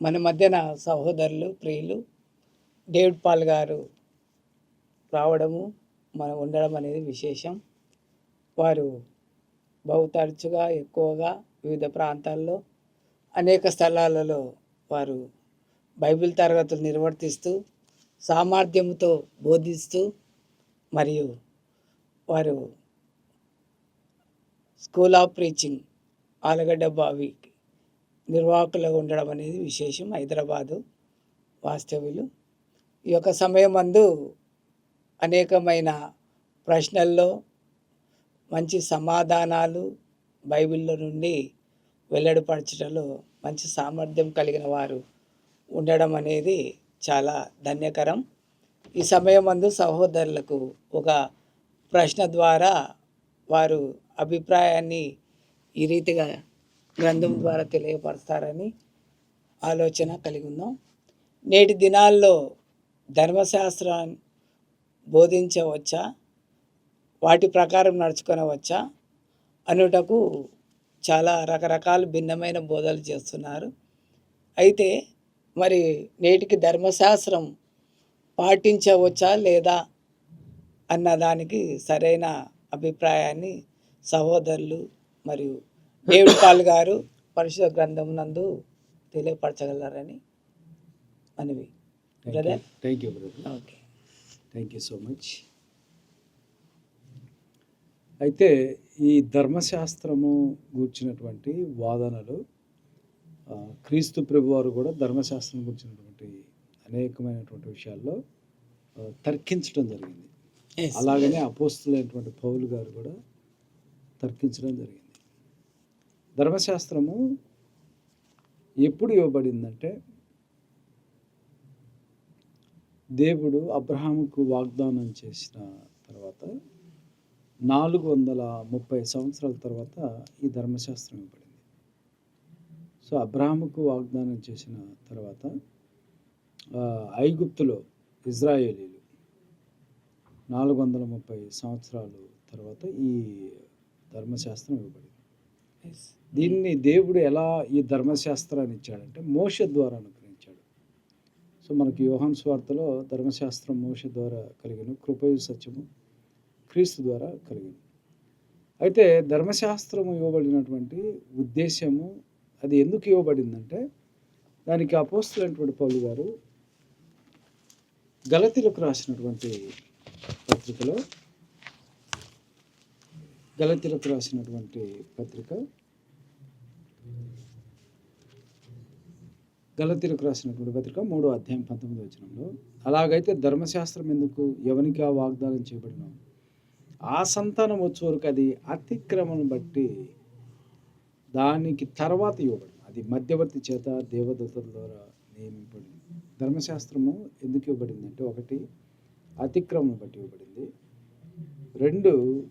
మన మధ్యన సహోదరులు ప్రియులు డేవిడ్ పాల్ గారు రావడము మనం ఉండడం అనేది విశేషం. వారు బహు తరచుగా ఎక్కువగా వివిధ ప్రాంతాల్లో అనేక స్థలాలలో వారు బైబిల్ తరగతులు నిర్వర్తిస్తూ సామర్థ్యంతో బోధిస్తూ మరియు వారు స్కూల్ ఆఫ్ ప్రీచింగ్ ఆలగడ్డ బావి నిర్వాహకులుగా ఉండడం అనేది విశేషం. హైదరాబాదు వాస్తవ్యులు. ఈ యొక్క సమయం అందు అనేకమైన ప్రశ్నల్లో మంచి సమాధానాలు బైబిల్లో నుండి వెల్లడిపరచడంలో మంచి సామర్థ్యం కలిగిన వారు ఉండడం అనేది చాలా ధన్యకరం. ఈ సమయం అందు సహోదరులకు ఒక ప్రశ్న ద్వారా వారు అభిప్రాయాన్ని ఈ రీతిగా గ్రంథం ద్వారా తెలియపరుస్తారని ఆలోచన కలిగి ఉన్నాం. నేటి దినాల్లో ధర్మశాస్త్రాన్ని బోధించవచ్చా? వాటి ప్రకారం నడుచుకునవచ్చా? అనుటకు చాలా రకరకాల భిన్నమైన బోధలు చేస్తున్నారు. అయితే మరి నేటికి ధర్మశాస్త్రం పాటించవచ్చా లేదా అన్న దానికి సరైన అభిప్రాయాన్ని సహోదరులు మరియు డేవిడ్ పాల్ గారు పరిశుద్ధ గ్రంథం నందు తెలియపరచగలరని మనవి. Brother thank you brother okay thank you so much అయితే ఈ ధర్మశాస్త్రము గూర్చినటువంటి వాదనలు క్రీస్తు ప్రభు వారు కూడా ధర్మశాస్త్రం గురించినటువంటి అనేకమైనటువంటి విషయాల్లో తర్కించడం జరిగింది. అలాగనే అపోస్తులైనటువంటి పౌలు గారు కూడా తర్కించడం జరిగింది. ధర్మశాస్త్రము ఎప్పుడు ఇవ్వబడిందంటే దేవుడు అబ్రహాముకు వాగ్దానం చేసిన తర్వాత నాలుగు వందల ముప్పై సంవత్సరాల తర్వాత ఈ ధర్మశాస్త్రం ఇవ్వబడింది. సో అబ్రహాముకు వాగ్దానం చేసిన తర్వాత ఐగుప్తులో ఇజ్రాయేలీలు నాలుగు వందల ముప్పై సంవత్సరాలు తర్వాత ఈ ధర్మశాస్త్రం ఇవ్వబడింది. దీన్ని దేవుడు ఎలా ఈ ధర్మశాస్త్రాన్ని ఇచ్చాడంటే మోష ద్వారా అనుగ్రహించాడు. సో మనకి యోహాన్ స్వార్థలో ధర్మశాస్త్రం మోష ద్వారా కలిగిన కృపయు సత్యము క్రీస్తు ద్వారా కలిగింది అయితే ధర్మశాస్త్రము ఇవ్వబడినటువంటి ఉద్దేశము అది ఎందుకు ఇవ్వబడిందంటే దానికి అపోస్తులైనటువంటి పౌలు గారు గలతీలకు రాసినటువంటి పత్రికలో గలతీలకు రాసినటువంటి పత్రిక గలతీలకు రాసినటువంటి పత్రిక మూడో అధ్యాయం పంతొమ్మిది వచనంలో అలాగైతే ధర్మశాస్త్రం ఎందుకు ఎవనికి ఆ వాగ్దానం చేయబడిన? ఆ సంతానం వచ్చే వరకు అది అతిక్రమను బట్టి దానికి తర్వాత ఇవ్వబడింది. అది మధ్యవర్తి చేత దేవదూతల ద్వారా నియమింపబడింది. ధర్మశాస్త్రము ఎందుకు ఇవ్వబడిందంటే ఒకటి అతిక్రమను బట్టి ఇవ్వబడింది. రెండు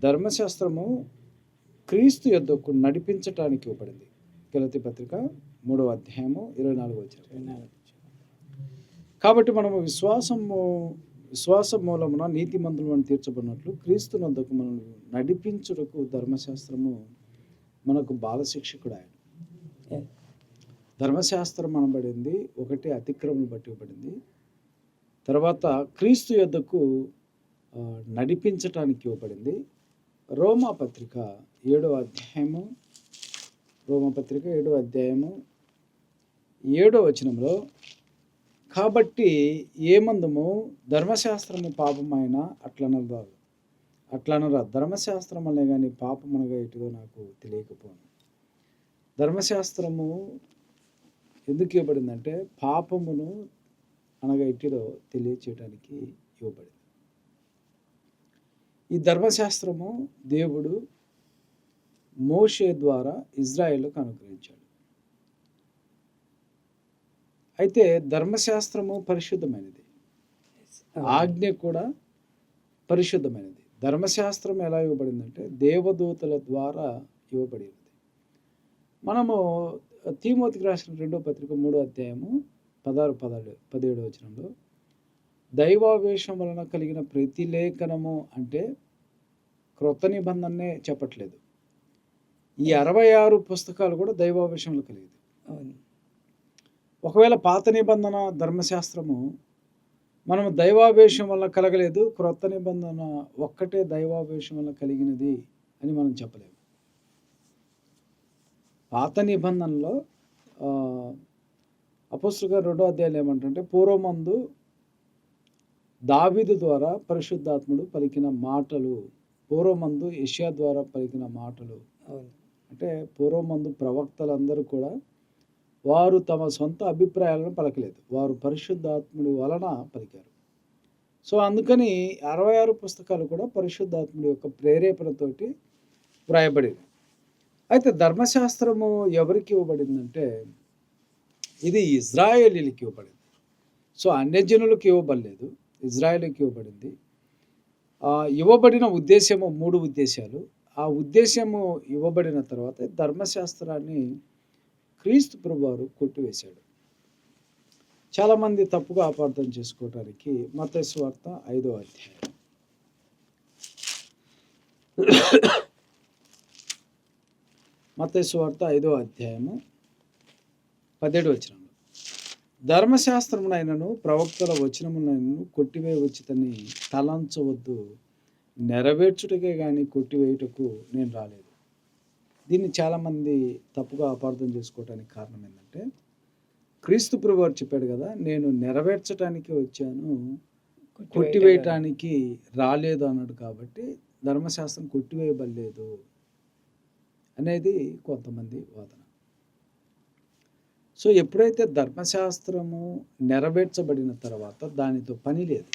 ధర్మశాస్త్రము క్రీస్తు యొద్దకు నడిపించటానికి ఇవ్వబడింది. గలతి పత్రిక మూడవ అధ్యాయము ఇరవై నాలుగు వచ్చిన కాబట్టి మనము విశ్వాసము విశ్వాసం మూలమున నీతిమంతులు అని తీర్చబడినట్లు క్రీస్తు నొద్దకు మనం నడిపించుటకు ధర్మశాస్త్రము మనకు బాల శిక్షకుడు ఆయన ధర్మశాస్త్రం అనబడింది ఒకటి అతిక్రమం బట్టి ఇవ్వబడింది. తర్వాత క్రీస్తు యొద్దకు నడిపించటానికి ఇవ్వబడింది. రోమా పత్రిక ఏడో అధ్యాయము రోమపత్రిక ఏడో అధ్యాయము ఏడో వచనంలో కాబట్టి ఏమందుము? ధర్మశాస్త్రము పాపమైన అట్లనరాదు అట్లనరా ధర్మశాస్త్రం అనే కానీ పాపం అనగా ఎటుదో నాకు తెలియకపోను. ధర్మశాస్త్రము ఎందుకు ఇవ్వబడిందంటే పాపమును అనగా ఎట్టిదో తెలియచేయడానికి ఇవ్వబడింది. ఈ ధర్మశాస్త్రము దేవుడు మోషే ద్వారా ఇజ్రాయేల్కు అనుగ్రహించాడు. అయితే ధర్మశాస్త్రము పరిశుద్ధమైనది. ఆజ్ఞ కూడా పరిశుద్ధమైనది. ధర్మశాస్త్రం ఎలా ఇవ్వబడిందంటే దేవదూతల ద్వారా ఇవ్వబడింది మనము తీమోతికి రాసిన రెండో పత్రిక మూడో అధ్యాయము పదహారు పదహారు పదిహేడు వచనంలో దైవావేశం వలన కలిగిన ప్రతి లేఖనము అంటే క్రొత్త నిబంధననే చెప్పట్లేదు. ఈ అరవై ఆరు పుస్తకాలు కూడా దైవావేశంలో కలిగింది ఒకవేళ పాత నిబంధన ధర్మశాస్త్రము మనము దైవావేశం వల్ల కలగలేదు క్రొత్త నిబంధన ఒక్కటే దైవావేశం వల్ల కలిగినది అని మనం చెప్పలేము. పాత నిబంధనలో అపోస్తుగా రెండో అధ్యాయులు ఏమంటే పూర్వమందు దావీదు ద్వారా పరిశుద్ధాత్ముడు పలికిన మాటలు పూర్వమందు యష్యా ద్వారా పలికిన మాటలు అవును. అంటే పూర్వమందు ప్రవక్తలందరూ కూడా వారు తమ సొంత అభిప్రాయాలను పలకలేదు. వారు పరిశుద్ధాత్ముడి వలన పలికారు. సో అందుకని అరవై ఆరు పుస్తకాలు కూడా పరిశుద్ధాత్ముడి యొక్క ప్రేరేపణతోటి వ్రాయబడింది అయితే ధర్మశాస్త్రము ఎవరికి ఇవ్వబడిందంటే ఇది ఇజ్రాయేలీలకి ఇవ్వబడింది. సో అన్యజనులకు ఇవ్వబడలేదు. ఇజ్రాయేల్కి ఇవ్వబడింది. ఆ, ఇవ్వబడిన ఉద్దేశము మూడు ఉద్దేశాలు. ఆ ఉద్దేశము ఇవ్వబడిన తర్వాత ధర్మశాస్త్రాన్ని క్రీస్తు ప్రభువారు కొట్టివేశాడు. చాలామంది తప్పుగా అపార్థం చేసుకోవటానికి మత ఐదో అధ్యాయం. మత ఐదో అధ్యాయము పదిహేడు వచనంలో. ధర్మశాస్త్రమునైనను ప్రవక్తల వచనమునైనను కొట్టివేయవచ్చుతని తలంచవద్దు. నెరవేర్చుటకే కానీ కొట్టివేయుటకు నేను రాలేదు. దీన్ని చాలామంది తప్పుగా అపార్థం చేసుకోవడానికి కారణం ఏంటంటే క్రీస్తు ప్రభు వారు చెప్పాడు కదా నేను నెరవేర్చడానికి వచ్చాను కొట్టివేయటానికి రాలేదు అన్నాడు కాబట్టి ధర్మశాస్త్రం కొట్టివేయబడలేదు అనేది కొంతమంది వాదన. సో ఎప్పుడైతే ధర్మశాస్త్రము నెరవేర్చబడిన తర్వాత దానితో పని లేదు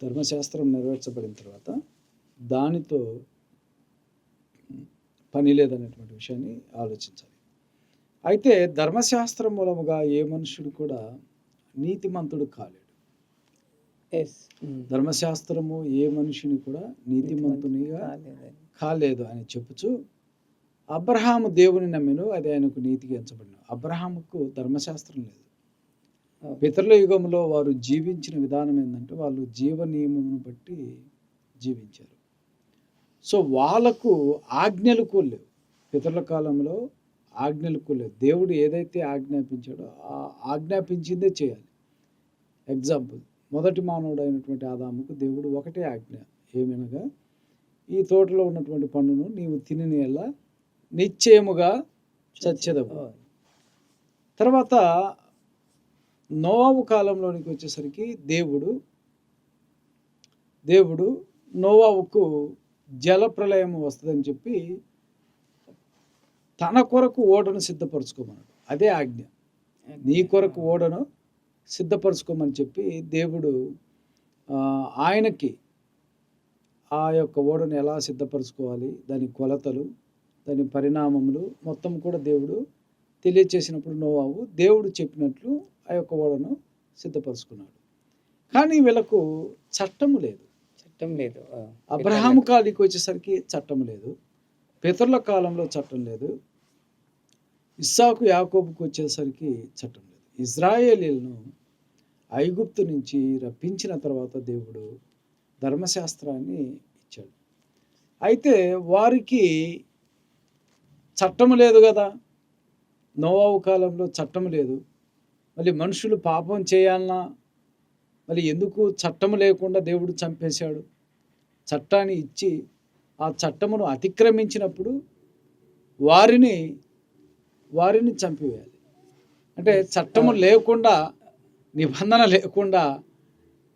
ధర్మశాస్త్రం నెరవేర్చబడిన తర్వాత దానితో పని లేదనేటువంటి విషయాన్ని ఆలోచించాలి. అయితే ధర్మశాస్త్రం మూలముగా ఏ మనుషుడు కూడా నీతిమంతుడు కాలేడు. ఎస్ ధర్మశాస్త్రము ఏ మనిషిని కూడా నీతిమంతునిగా కాలేదు అని చెప్పుచు అబ్రహాము దేవుని నమ్మెను అది ఆయనకు నీతిగా ఎంచబడిన అబ్రహాముకు ధర్మశాస్త్రం లేదు. పితరుల యుగంలో వారు జీవించిన విధానం ఏంటంటే వాళ్ళు జీవ నియమమును బట్టి జీవించారు. సో వాళ్ళకు ఆజ్ఞలు కూడా లేవు. పితరుల కాలంలో ఆజ్ఞలు కూడా లేవు. దేవుడు ఏదైతే ఆజ్ఞాపించాడో ఆ ఆజ్ఞాపించిందే చేయాలి. ఎగ్జాంపుల్ మొదటి మానవుడు అయినటువంటి ఆదాముకు దేవుడు ఒకటే ఆజ్ఞ ఏమనగా ఈ తోటలో ఉన్నటువంటి పండును నీవు తిని ఎలా నిశ్చయముగా చచ్చెదవు. తర్వాత నోవాబు కాలంలోనికి వచ్చేసరికి దేవుడు దేవుడు నోవాబుకు జల ప్రళయం వస్తుందని చెప్పి తన కొరకు ఓడను సిద్ధపరచుకోమన్నాడు. అదే ఆజ్ఞ. నీ కొరకు ఓడను సిద్ధపరచుకోమని చెప్పి దేవుడు ఆయనకి ఆ యొక్క ఓడను ఎలా సిద్ధపరచుకోవాలి దాని కొలతలు దాని పరిణామములు మొత్తం కూడా దేవుడు తెలియచేసినప్పుడు నోవాబు దేవుడు చెప్పినట్లు ఆ యొక్క ఓడను సిద్ధపరచుకున్నాడు. కానీ వీళ్ళకు చట్టము లేదు. చట్టం లేదు. ఆ, అబ్రహాము కాలికి వచ్చేసరికి చట్టం లేదు. పితరుల కాలంలో చట్టం లేదు. ఇస్సాకు యాకోబుకు వచ్చేసరికి చట్టం లేదు. ఇజ్రాయేలీలను ఐగుప్తు నుంచి రప్పించిన తర్వాత దేవుడు ధర్మశాస్త్రాన్ని ఇచ్చాడు. అయితే వారికి చట్టం లేదు కదా. నోవావు కాలంలో చట్టం లేదు. మళ్ళీ మనుషులు పాపం చేయాలన్నా మళ్ళీ ఎందుకు చట్టం లేకుండా దేవుడు చంపేశాడు? చట్టాన్ని ఇచ్చి ఆ చట్టమును అతిక్రమించినప్పుడు వారిని వారిని చంపివేయాలి. అంటే చట్టము లేకుండా నిబంధన లేకుండా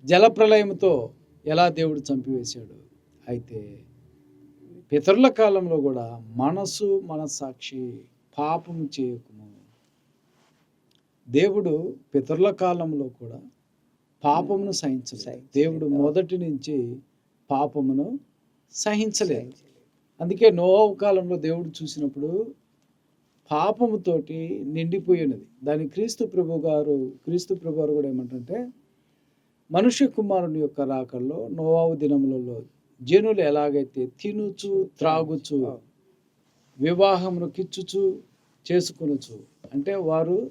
జలప్రలయంతో ఎలా దేవుడు చంపివేశాడు? అయితే పితరుల కాలంలో కూడా మనసు మనస్సాక్షి పాపము చేయకు దేవుడు పితరుల కాలంలో కూడా పాపమును సహించలేదు. దేవుడు మొదటి నుంచి పాపమును సహించలేదు. అందుకే నోవావు కాలంలో దేవుడు చూసినప్పుడు పాపముతోటి నిండిపోయి ఉన్నది దాని క్రీస్తు ప్రభు గారు క్రీస్తు ప్రభు గారు కూడా ఏమంటే మనుష్య కుమారుని యొక్క రాకల్లో నోవావు దినములలో జనులు ఎలాగైతే తినుచు త్రాగుచు వివాహమును కిచ్చుచు చేసుకొనుచు అంటే వారు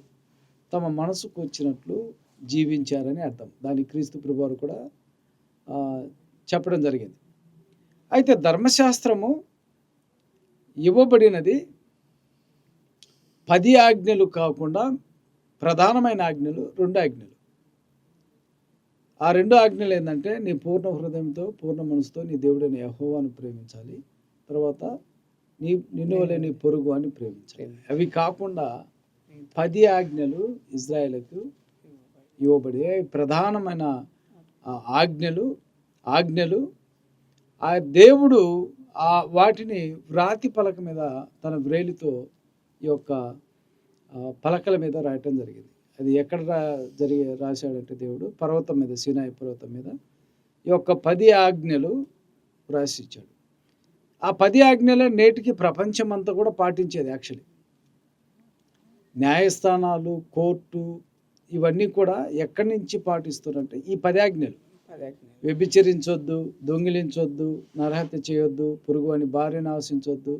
తమ మనసుకు వచ్చినట్లు జీవించారని అర్థం. దాని క్రీస్తు ప్రభు వారు కూడా చెప్పడం జరిగింది. అయితే ధర్మశాస్త్రము ఇవ్వబడినది పది ఆజ్ఞలు కాకుండా ప్రధానమైన ఆజ్ఞలు రెండు ఆజ్ఞలు. ఆ రెండు ఆజ్ఞలు ఏంటంటే నీ పూర్ణ హృదయంతో పూర్ణ మనసుతో నీ దేవుడైన యహోవాను ప్రేమించాలి. తర్వాత నీ నిన్ను వలె నీ పొరుగు అని ప్రేమించాలి. అవి కాకుండా పది ఆజ్ఞలు ఇజ్రాయేల్కు ఇవ్వబడే ప్రధానమైన ఆజ్ఞలు ఆజ్ఞలు ఆ దేవుడు ఆ వాటిని వ్రాతి పలక మీద తన వ్రేలితో ఈ యొక్క పలకల మీద రాయటం జరిగింది. అది ఎక్కడ రా జరిగే రాశాడంటే దేవుడు పర్వతం మీద సీనాయి పర్వతం మీద ఈ యొక్క పది ఆజ్ఞలు రాసిచ్చాడు ఆ పది ఆజ్ఞలే నేటికి ప్రపంచం అంతా కూడా పాటించేది యాక్చువల్లీ. న్యాయస్థానాలు కోర్టు ఇవన్నీ కూడా ఎక్కడి నుంచి పాటిస్తున్నారంటే ఈ పది ఆజ్ఞలు అదే వ్యభిచరించొద్దు దొంగిలించొద్దు నరహత్య చేయొద్దు పురుగు అని భార్యను ఆశించొద్దు.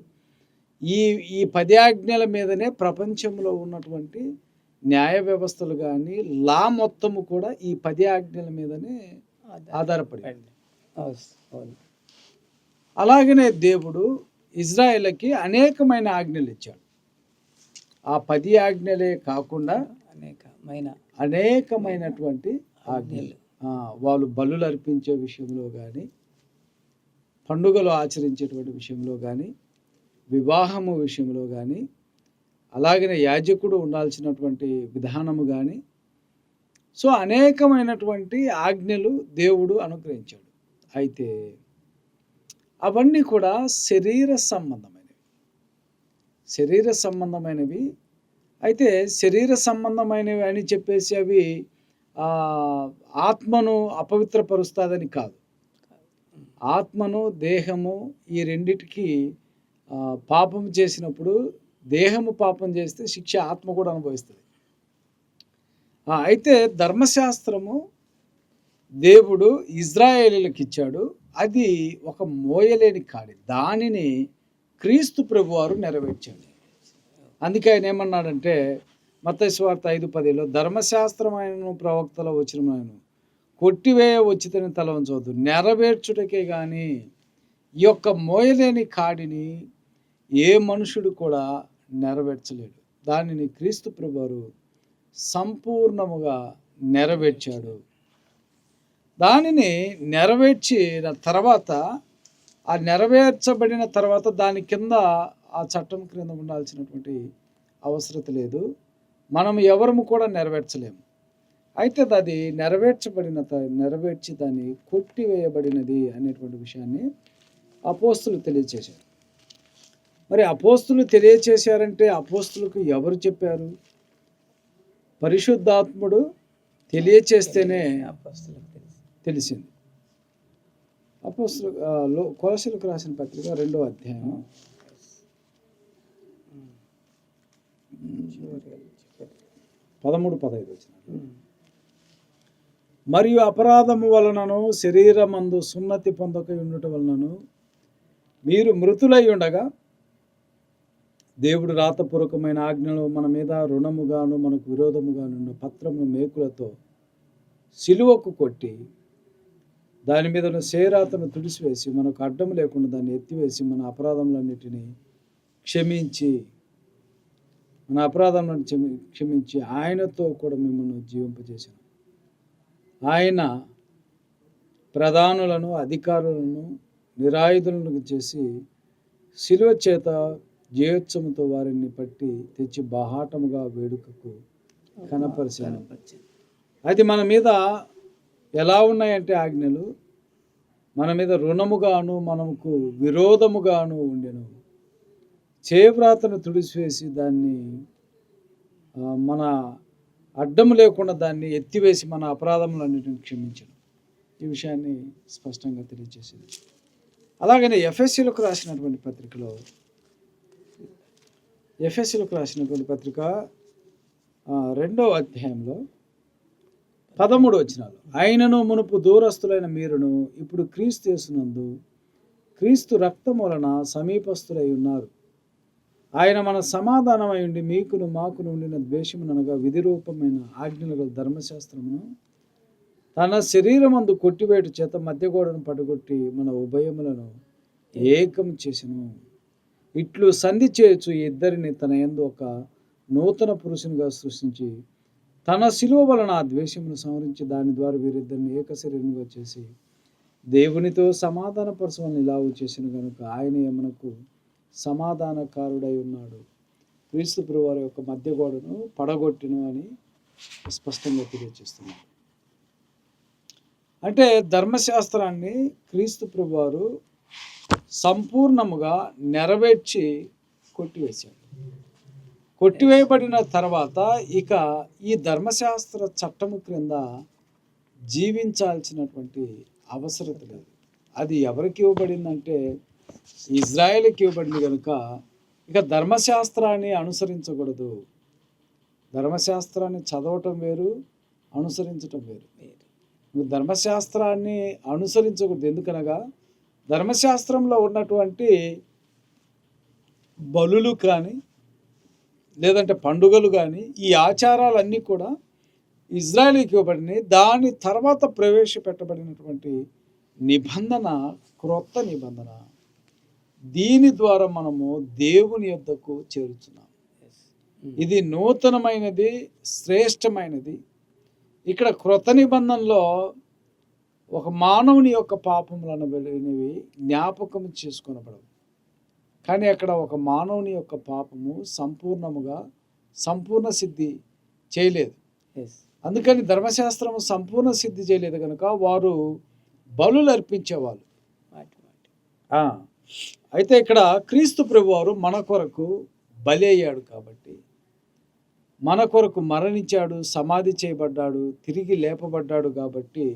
ఈ ఈ పది ఆజ్ఞల మీదనే ప్రపంచంలో ఉన్నటువంటి న్యాయ వ్యవస్థలు కానీ లా మొత్తము కూడా ఈ పది ఆజ్ఞల మీదనే ఆధారపడి అలాగనే దేవుడు ఇజ్రాయేల్కి అనేకమైన ఆజ్ఞలు ఇచ్చాడు. ఆ పది ఆజ్ఞలే కాకుండా అనేకమైన అనేకమైనటువంటి ఆజ్ఞలు. వాళ్ళు బలులు అర్పించే విషయంలో కానీ పండుగలు ఆచరించేటువంటి విషయంలో కానీ వివాహము విషయంలో కానీ అలాగనే యాజకుడు ఉండాల్సినటువంటి విధానము కానీ సో అనేకమైనటువంటి ఆజ్ఞలు దేవుడు అనుగ్రహించాడు. అయితే అవన్నీ కూడా శరీర సంబంధమైనవి శరీర సంబంధమైనవి. అయితే శరీర సంబంధమైనవి అని చెప్పేసి అవి ఆత్మను అపవిత్రపరుస్తుందని కాదు. ఆత్మను దేహము ఈ రెండిటికి పాపం చేసినప్పుడు దేహము పాపం చేస్తే శిక్ష ఆత్మ కూడా అనుభవిస్తుంది. అయితే ధర్మశాస్త్రము దేవుడు ఇజ్రాయేలీలకు ఇచ్చాడు అది ఒక మోయలేని కాడి. దానిని క్రీస్తు ప్రభువారు నెరవేర్చాడు. అందుకే ఆయన ఏమన్నాడంటే మతస్వార్త ఐదు పదిలో ధర్మశాస్త్రమైన ప్రవక్తల వచ్చిన కొట్టివేయ వచ్చితని తల ఉంచవద్దు నెరవేర్చుటకే కానీ ఈ యొక్క మోయలేని కాడిని ఏ మనుషుడు కూడా నెరవేర్చలేడు. దానిని క్రీస్తు ప్రభువారు సంపూర్ణముగా నెరవేర్చాడు. దానిని నెరవేర్చిన తర్వాత ఆ నెరవేర్చబడిన తర్వాత దాని కింద ఆ చట్టం క్రింద ఉండాల్సినటువంటి అవసరత లేదు. మనం ఎవరము కూడా నెరవేర్చలేము. అయితే అది నెరవేర్చబడిన నెరవేర్చి దాన్ని కొట్టివేయబడినది అనేటువంటి విషయాన్ని అపోస్తులు తెలియచేశారు మరి అపోస్తులు తెలియచేశారంటే అపోస్తులకు ఎవరు చెప్పారు? పరిశుద్ధాత్ముడు తెలియచేస్తేనే తెలిసింది. అపోస్తులు కొలసలకు రాసిన పత్రిక రెండో అధ్యాయం. పదమూడు పదహైదు వచ్చిన. మరియు అపరాధము వలనను శరీరమందు సున్నతి పొందక ఉండుట వలనను మీరు మృతులై ఉండగా దేవుడు రాతపూర్వకమైన ఆజ్ఞలు మన మీద రుణముగాను మనకు విరోధముగాను ఉన్న పత్రమును మేకులతో సిలువకు కొట్టి దాని మీద ఉన్న సేరాతను తుడిసివేసి మనకు అడ్డం లేకుండా దాన్ని ఎత్తివేసి మన అపరాధములన్నిటినీ క్షమించి మన అపరాధములను క్షమి క్షమించి ఆయనతో కూడా మిమ్మల్ని జీవింపజేశాను ఆయన ప్రధానులను అధికారులను నిరాయుధులను చేసి శిలువ చేత జయోత్సవంతో వారిని పట్టి తెచ్చి బాహాటముగా వేడుకకు కనపరిచాను. అది మన మీద ఎలా ఉన్నాయంటే ఆజ్ఞలు? మన మీద రుణముగాను మనకు విరోధముగాను ఉండెను. చేవ్రాతను తుడిసివేసి దాన్ని మన అడ్డము లేకుండా దాన్ని ఎత్తివేసి మన అపరాధములన్నిటిని క్షమించను ఈ విషయాన్ని స్పష్టంగా తెలియజేసింది. అలాగనే ఎఫ్ఎస్సీలకు రాసినటువంటి పత్రికలో ఎఫ్ఎస్సీలకు రాసినటువంటి పత్రిక రెండవ అధ్యాయంలో పదమూడు వచ్చినాలు ఆయనను మునుపు దూరస్తులైన మీరును ఇప్పుడు క్రీస్తు చేసినందు క్రీస్తు రక్తం వలన సమీపస్తులై ఉన్నారు. ఆయన మన సమాధానమై ఉండి మీకును మాకును ఉండిన ద్వేషమునగా అనగా విధిరూపమైన ఆజ్ఞలు గల ధర్మశాస్త్రమును తన శరీరమందు కొట్టివేటు చేత మధ్యగోడను పడగొట్టి మన ఉభయములను ఏకం చేసెను. ఇట్లు సంధి చేయొచ్చు ఈ ఇద్దరిని తన ఎందు ఒక నూతన పురుషునిగా సృష్టించి తన శిలువ వలన ఆ ద్వేషమును సంహరించి దాని ద్వారా వీరిద్దరిని ఏకశరీరంగా చేసి దేవునితో సమాధానపరచమని ఇలావు చేసిన కనుక ఆయన ఏమనకు సమాధానకారుడై ఉన్నాడు. క్రీస్తు వారి యొక్క మధ్య గోడను పడగొట్టిను అని స్పష్టంగా తెలియజేస్తున్నాడు. అంటే ధర్మశాస్త్రాన్ని క్రీస్తు ప్రభువారు సంపూర్ణముగా నెరవేర్చి కొట్టివేశాడు. కొట్టివేయబడిన తర్వాత ఇక ఈ ధర్మశాస్త్ర చట్టము క్రింద జీవించాల్సినటువంటి అవసరం లేదు. అది ఎవరికి ఇవ్వబడిందంటే ఇజ్రాయెల్కి ఇవ్వబడింది కనుక ఇక ధర్మశాస్త్రాన్ని అనుసరించకూడదు. ధర్మశాస్త్రాన్ని చదవటం వేరు అనుసరించటం వేరు వేరు. నువ్వు ధర్మశాస్త్రాన్ని అనుసరించకూడదు. ఎందుకనగా ధర్మశాస్త్రంలో ఉన్నటువంటి బలులు కానీ లేదంటే పండుగలు కానీ ఈ ఆచారాలన్నీ కూడా ఇజ్రాయలీకి ఇవ్వబడినాయి. దాని తర్వాత ప్రవేశపెట్టబడినటువంటి నిబంధన క్రొత్త నిబంధన. దీని ద్వారా మనము దేవుని యొద్దకు చేరుచున్నాం. ఇది నూతనమైనది శ్రేష్టమైనది. ఇక్కడ క్రొత్త నిబంధనలో ఒక మానవుని యొక్క పాపములను వెళ్ళినవి జ్ఞాపకం చేసుకొనబడవు. కానీ అక్కడ ఒక మానవుని యొక్క పాపము సంపూర్ణముగా సంపూర్ణ సిద్ధి చేయలేదు. అందుకని ధర్మశాస్త్రము సంపూర్ణ సిద్ధి చేయలేదు కనుక వారు బలులు అర్పించేవాళ్ళు. అయితే ఇక్కడ క్రీస్తు ప్రభువారు మన కొరకు బలి అయ్యాడు కాబట్టి మన కొరకు మరణించాడు సమాధి చేయబడ్డాడు తిరిగి లేపబడ్డాడు కాబట్టి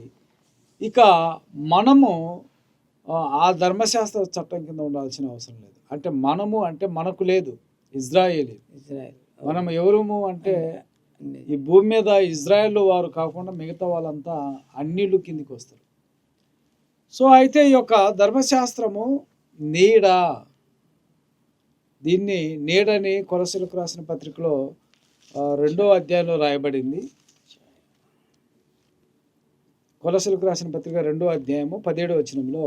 ఇక మనము ఆ, ధర్మశాస్త్ర చట్టం కింద ఉండాల్సిన అవసరం లేదు. అంటే మనము అంటే మనకు లేదు. ఇజ్రాయేలీ. ఇజ్రాయెల్. మనం ఎవరుము అంటే ఈ భూమి మీద ఇజ్రాయెల్ వారు కాకుండా మిగతా వాళ్ళంతా అన్నిళ్ళు కిందికి వస్తారు. సో అయితే ఈ యొక్క ధర్మశాస్త్రము నీడ. దీన్ని నీడని కొరసలకు రాసిన పత్రికలో రెండో అధ్యాయంలో రాయబడింది. కొలసలకు రాసిన పత్రిక రెండో అధ్యాయము పదిహేడో వచనంలో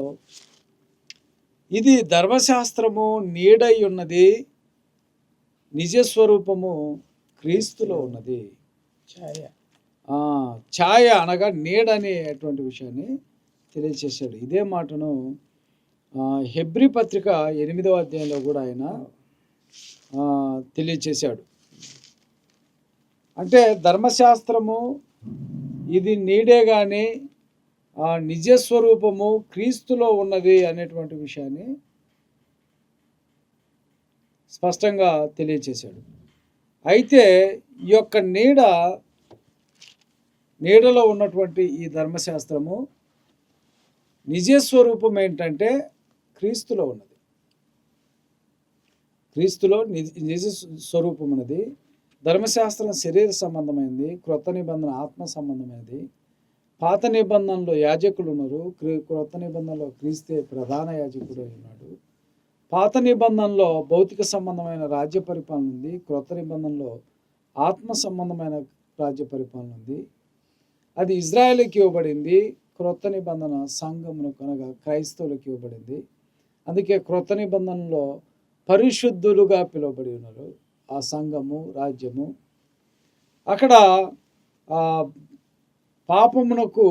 ఇది ధర్మశాస్త్రము నీడై ఉన్నది నిజస్వరూపము క్రీస్తులో ఉన్నది. ఛాయ. ఛాయ అనగా నీడ అనేటువంటి విషయాన్ని తెలియచేశాడు ఇదే మాటను హెబ్రీ పత్రిక ఎనిమిదవ అధ్యాయంలో కూడా ఆయన తెలియచేశాడు అంటే ధర్మశాస్త్రము ఇది నీడే కానీ ఆ నిజస్వరూపము క్రీస్తులో ఉన్నది అనేటువంటి విషయాన్ని స్పష్టంగా తెలియచేశాడు. అయితే ఈ యొక్క నీడ నీడలో ఉన్నటువంటి ఈ ధర్మశాస్త్రము నిజస్వరూపం ఏంటంటే క్రీస్తులో ఉన్నది. క్రీస్తులో నిజ నిజ స్వరూపం ఉన్నది. ధర్మశాస్త్రం శరీర సంబంధమైనది క్రొత్త నిబంధన ఆత్మ సంబంధమైనది పాత నిబంధనలో యాజకులు ఉన్నారు క్రీ- క్రొత్త నిబంధనలో క్రీస్తే ప్రధాన యాజకుడు ఉన్నాడు పాత నిబంధనలో భౌతిక సంబంధమైన రాజ్య పరిపాలన ఉంది క్రొత్త నిబంధనలో ఆత్మ సంబంధమైన రాజ్య పరిపాలన ఉంది. అది ఇజ్రాయెల్కి ఇవ్వబడింది క్రొత్త నిబంధన సంఘమును అనగా క్రైస్తవులకు ఇవ్వబడింది. అందుకే క్రొత్త నిబంధనలో పరిశుద్ధులుగా పిలువబడి ఉన్నారు. ఆ సంఘము రాజ్యము. అక్కడ ఆ పాపమునకు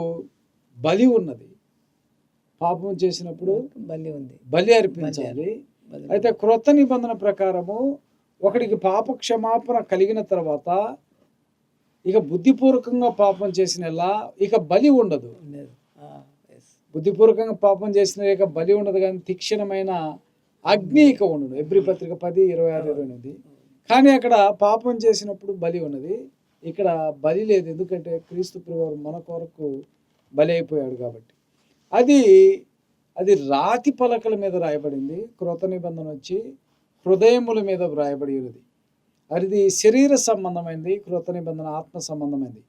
బలి ఉన్నది. పాపం చేసినప్పుడు బలి ఉంది. బలి అర్పించాలి. అయితే క్రొత్త నిబంధన ప్రకారము ఒకడికి పాప క్షమాపణ కలిగిన తర్వాత ఇక బుద్ధిపూర్వకంగా పాపం చేసినలా ఇక బలి ఉండదు. బుద్ధిపూర్వకంగా పాపం చేసిన ఇక బలి ఉండదు కానీ తీక్షణమైన అగ్ని ఇక ఉండదు. ఎబ్రి పత్రిక పది ఇరవై ఆరు ఇరవై ఎనిమిది. కానీ అక్కడ పాపం చేసినప్పుడు బలి ఉన్నది. ఇక్కడ బలి లేదు. ఎందుకంటే క్రీస్తు ప్రభువారు మన కొరకు బలి అయిపోయాడు కాబట్టి. అది అది రాతి పలకల మీద రాయబడింది. క్రోత నిబంధన వచ్చి హృదయముల మీద వ్రాయబడి ఉన్నది. అది శరీర సంబంధమైంది కృత నిబంధన ఆత్మ సంబంధమైంది.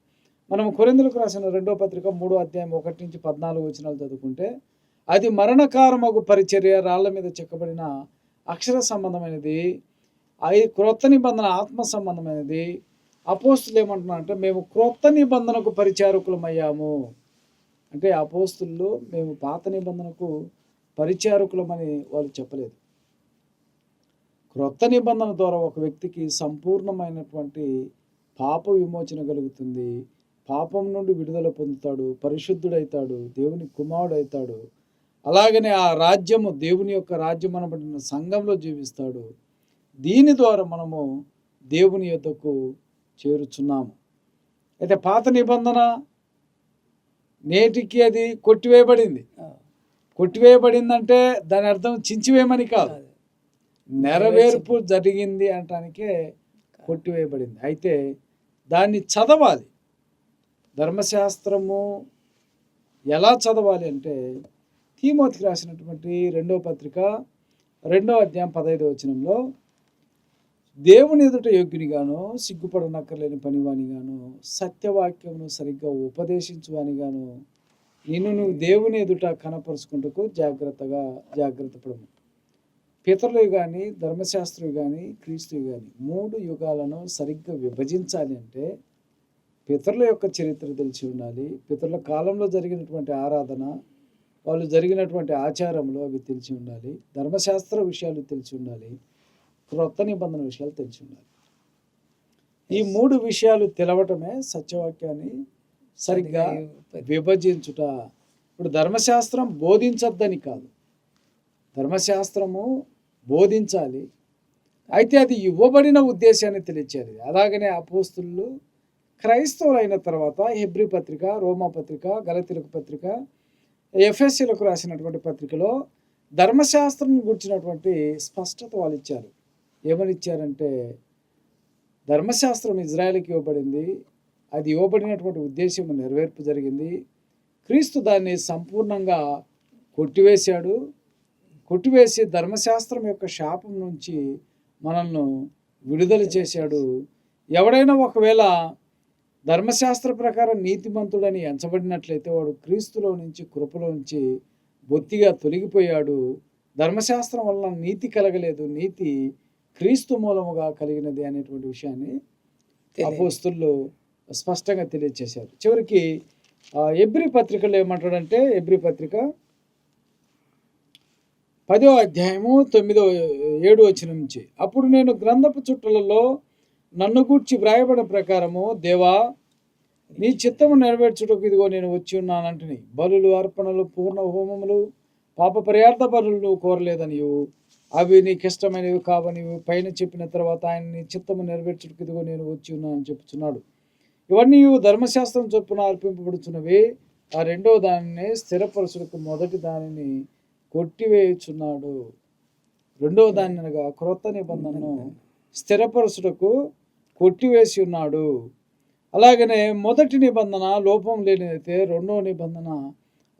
మనం కొరిందులకు రాసిన రెండో పత్రిక మూడో అధ్యాయం ఒకటి నుంచి పద్నాలుగు వచనాలు చదువుకుంటే అది మరణకారమగు పరిచర్య రాళ్ళ మీద చెక్కబడిన అక్షర సంబంధమైనది. అది క్రొత్త నిబంధన ఆత్మ సంబంధమైనది. అపోస్తులు ఏమంటున్నారంటే మేము క్రొత్త నిబంధనకు పరిచారకులమయ్యాము. అంటే అపోస్తుల్లో మేము పాత నిబంధనకు పరిచారకులమని వాళ్ళు చెప్పలేదు. క్రొత్త నిబంధన ద్వారా ఒక వ్యక్తికి సంపూర్ణమైనటువంటి పాప విమోచన కలుగుతుంది. పాపం నుండి విడుదల పొందుతాడు పరిశుద్ధుడైతాడు దేవుని కుమారుడైతాడు. అలాగనే ఆ రాజ్యము దేవుని యొక్క రాజ్యం అనబడిన సంఘంలో జీవిస్తాడు. దీని ద్వారా మనము దేవుని యొద్దకు చేరుచున్నాము. అయితే పాత నిబంధన నేటికి అది కొట్టివేయబడింది. కొట్టివేయబడిందంటే దాని అర్థం చించివేయమని కాదు. కాదు. నెరవేర్పు జరిగింది అనటానికే కొట్టివేయబడింది. అయితే దాన్ని చదవాలి. ధర్మశాస్త్రము ఎలా చదవాలి అంటే తీమోతికి రాసినటువంటి రెండో పత్రిక రెండో అధ్యాయం పదహైదో వచనంలో దేవుని ఎదుట యోగ్యునిగాను సిగ్గుపడనక్కర్లేని పనివానిగాను సత్యవాక్యమును సరిగ్గా ఉపదేశించువానిగాను నిన్ను నువ్వు దేవుని ఎదుట కనపరుచుకుంటకు జాగ్రత్తగా జాగ్రత్త పడము. పితరులు కానీ ధర్మశాస్త్రులు కానీ క్రీస్తు కానీ మూడు యుగాలను సరిగ్గా విభజించాలి అంటే పితరుల యొక్క చరిత్ర తెలిసి ఉండాలి. పితరుల కాలంలో జరిగినటువంటి ఆరాధన వాళ్ళు జరిగినటువంటి ఆచారములు అవి తెలిసి ఉండాలి. ధర్మశాస్త్ర విషయాలు తెలిసి ఉండాలి. క్రొత్త నిబంధన విషయాలు తెలిసి ఉండాలి ఈ మూడు విషయాలు తెలవటమే సత్యవాక్యాన్ని సరిగ్గా విభజించుట. ఇప్పుడు ధర్మశాస్త్రం బోధించద్దని కాదు. ధర్మశాస్త్రము బోధించాలి. అయితే అది ఇవ్వబడిన ఉద్దేశాన్ని తెలియచేది. అలాగనే అపోస్తులు క్రైస్తవులైన తర్వాత హెబ్రి పత్రిక రోమా పత్రిక గలతిలకు పత్రిక ఎఫ్ఎస్సీలకు రాసినటువంటి పత్రికలో ధర్మశాస్త్రం గురించినటువంటి స్పష్టత వాళ్ళు ఇచ్చారు ఏమని ఇచ్చారంటే ధర్మశాస్త్రం ఇజ్రాయెల్కి ఇవ్వబడింది. అది ఇవ్వబడినటువంటి ఉద్దేశం నెరవేర్పు జరిగింది. క్రీస్తు దాన్ని సంపూర్ణంగా కొట్టివేశాడు. కొట్టివేసి ధర్మశాస్త్రం యొక్క శాపం నుంచి మనల్ని విడుదల చేశాడు. ఎవడైనా ఒకవేళ ధర్మశాస్త్ర ప్రకారం నీతిమంతుడని ఎంచబడినట్లయితే వాడు క్రీస్తులో నుంచి కృపలో నుంచి బొత్తిగా తొలగిపోయాడు. ధర్మశాస్త్రం వలన నీతి కలగలేదు. నీతి క్రీస్తు మూలముగా కలిగినది అనేటువంటి విషయాన్ని తెలియదు. అపోస్తులు స్పష్టంగా తెలియజేశారు చివరికి ఎబ్రి పత్రికలో ఏమంటాడంటే ఎబ్రి పత్రిక పదో అధ్యాయము తొమ్మిదో ఏడు వచ్చిన నుంచి అప్పుడు నేను గ్రంథపు చుట్టలలో నన్ను గూర్చి వ్రాయబడిన ప్రకారము దేవా నీ చిత్తము నెరవేర్చుటకు ఇదిగో నేను వచ్చి ఉన్నానంటుని. బలులు అర్పణలు పూర్ణ హోమములు పాప పర్యార్థ బలులు నువ్వు కోరలేదనియు. అవి నీకు ఇష్టమైనవి కావని పైన చెప్పిన తర్వాత ఆయన నీ చిత్తము నెరవేర్చుటకు ఇదిగో నేను వచ్చి ఉన్నానని చెప్తున్నాడు ఇవన్నీ ధర్మశాస్త్రం చొప్పున అర్పింపబడుచున్నవి. ఆ రెండవ దానిని స్థిరపరచుటకు మొదటి దానిని కొట్టివేయుచున్నాడు. రెండవ దాని అనగా క్రొత్త నిబంధనను స్థిరపరచుటకు కొట్టివేసి ఉన్నాడు. అలాగనే మొదటి నిబంధన లోపం లేనిదైతే రెండవ నిబంధన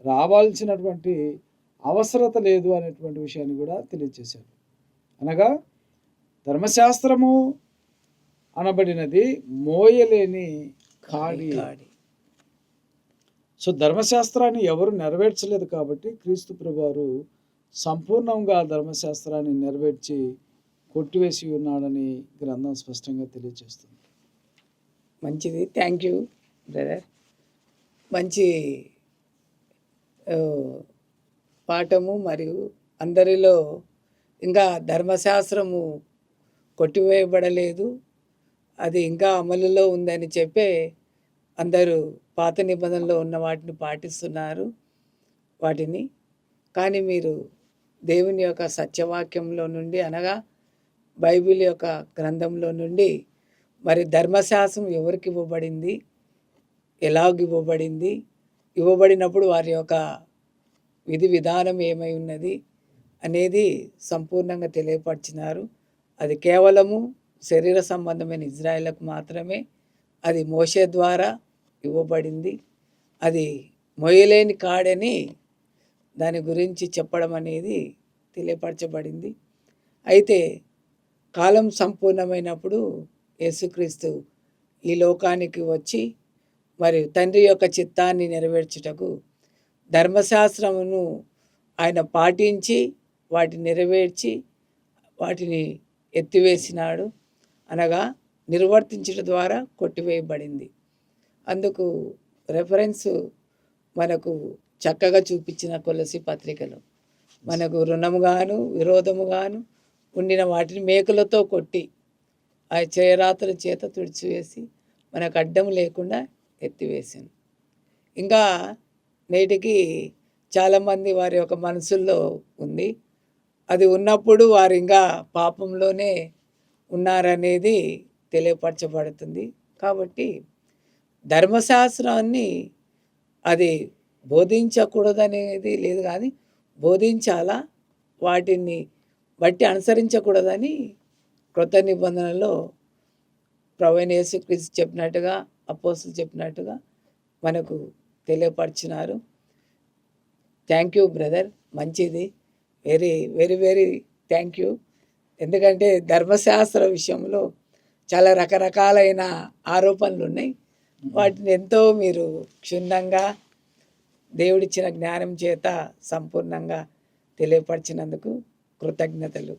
రావాల్సినటువంటి అవసరత లేదు అనేటువంటి విషయాన్ని కూడా తెలియజేశారు అనగా ధర్మశాస్త్రము అనబడినది మోయలేని కాడి. కాడి. సో ధర్మశాస్త్రాన్ని ఎవరు నెరవేర్చలేదు కాబట్టి క్రీస్తు ప్రభువారు సంపూర్ణంగా ధర్మశాస్త్రాన్ని నెరవేర్చి కొట్టివేసి ఉన్నాడని గ్రంథం స్పష్టంగా తెలియజేస్తుంది. మంచిది. Thank you brother. మంచి పాఠము మరియు అందరిలో ఇంకా ధర్మశాస్త్రము కొట్టివేయబడలేదు. అది ఇంకా అమలులో ఉందని చెప్పే అందరూ పాత నిబంధనలో ఉన్న వాటిని పాటిస్తున్నారు వాటిని. కానీ మీరు దేవుని యొక్క సత్యవాక్యంలో నుండి అనగా బైబిల్ యొక్క గ్రంథంలో నుండి మరి ధర్మశాస్త్రం ఎవరికి ఇవ్వబడింది? ఎలాగ ఇవ్వబడింది? ఇవ్వబడినప్పుడు వారి యొక్క విధి విధానం ఏమై ఉన్నది అనేది సంపూర్ణంగా తెలియపరిచినారు. అది కేవలము శరీర సంబంధమైన ఇజ్రాయేళ్ళకు మాత్రమే అది మోసే ద్వారా ఇవ్వబడింది. అది మొయ్యలేని కాడని దాని గురించి చెప్పడం అనేది తెలియపరచబడింది. అయితే కాలం సంపూర్ణమైనప్పుడు యేసుక్రీస్తు ఈ లోకానికి వచ్చి మరియు తండ్రి యొక్క చిత్తాన్ని నెరవేర్చుటకు ధర్మశాస్త్రమును ఆయన పాటించి వాటిని నెరవేర్చి వాటిని ఎత్తివేసినాడు. అనగా నిర్వర్తించడం ద్వారా కొట్టివేయబడింది. అందుకు రెఫరెన్స్ మనకు చక్కగా చూపించిన కొలసి పత్రికలు. మనకు రుణముగాను విరోధముగాను ఉండిన వాటిని మేకలతో కొట్టి ఆ చేరాతల చేత తుడిచివేసి మనకు అడ్డం లేకుండా ఎత్తివేసింది ఇంకా నేటికి చాలామంది వారి యొక్క మనసుల్లో ఉంది. అది ఉన్నప్పుడు వారు ఇంకా పాపంలోనే ఉన్నారనేది తెలియపరచబడుతుంది. కాబట్టి ధర్మశాస్త్రాన్ని అది బోధించకూడదనేది లేదు కానీ బోధించాలా? వాటిని బట్టి అనుసరించకూడదని క్రొత్త నిబంధనలో ప్రవీణ్ యేసుక్రీస్తు చెప్పినట్టుగా అపోసులు చెప్పినట్టుగా మనకు తెలియపరిచినారు. థ్యాంక్ యూ బ్రదర్ మంచిది. Very very very thank you ఎందుకంటే ధర్మశాస్త్ర విషయంలో చాలా రకరకాలైన ఆరోపణలు ఉన్నాయి. వాటిని ఎంతో మీరు క్షుణ్ణంగా దేవుడిచ్చిన జ్ఞానం చేత సంపూర్ణంగా తెలియపరిచినందుకు కృతజ్ఞతలు.